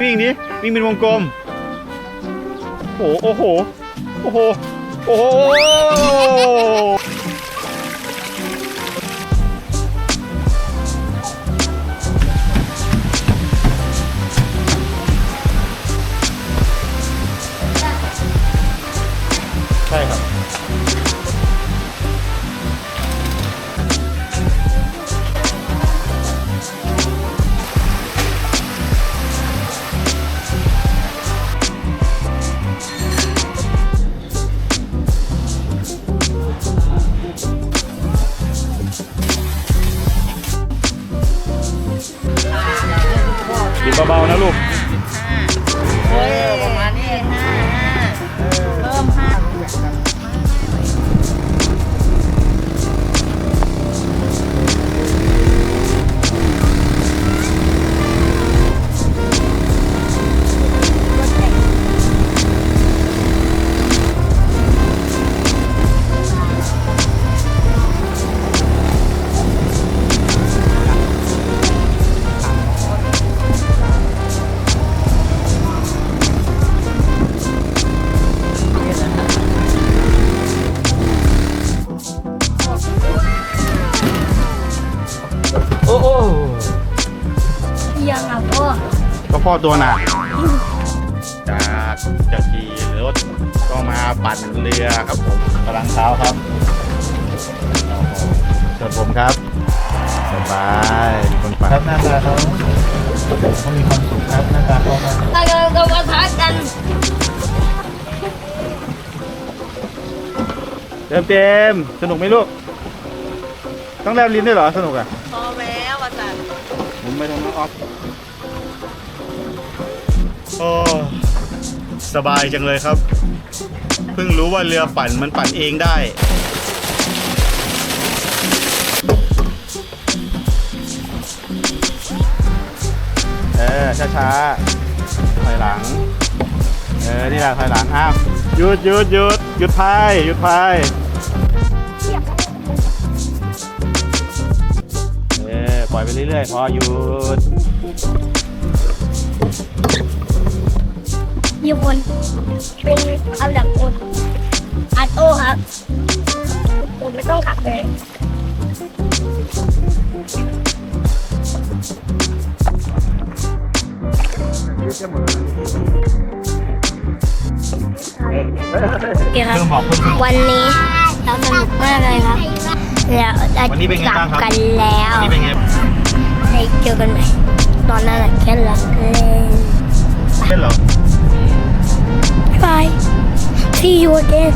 วิ่งดิวิ่งเป็นวงกลม โอ้โห โอ้โห โอ้โห โอ้โห กินเบาๆนะลูก โอ้โหยังอะพ่อก็พ่อตัวหนักจากจากขี่รถก็มาปั่นเรือครับผมกำลังเท้าครับโอ้โหส่วนผมครับสบายคนปั่นครับหน้าตาเขาเขามีความสุขครับหน้าตาเขาครับเรากำลังจะมาทักกันเต็มเต็มสนุกไหมลูก ต้องแลบลิ้นด้วยเหรอ สนุกอะ ไม่ทำน้องออฟโอ้สบายจังเลยครับ เพิ่งรู้ว่าเรือปั่นมันปั่นเองได้ เออ ช้าๆถอยหลัง เออ นี่แหละถอยหลัง อ้าว หยุดหยุดหยุดหยุดพายหยุดพาย ไปเรื่อยๆ พอหยุดอยู่บนเป็นอันดับคนอัดโอครับผมไม่ต้องขับเลยโอเคครับเริ่มบอกเพื่อนวันนี้เราสนุกมากเลยครับ แล้วเราวันนี้เป็นไงกลับ้างครับ กันแล้วๆนี่เป็นไงได้ เจอกันใหม่ตอนนั้นน่ะแค่รักเล่นเล่นเหรอบาย see you again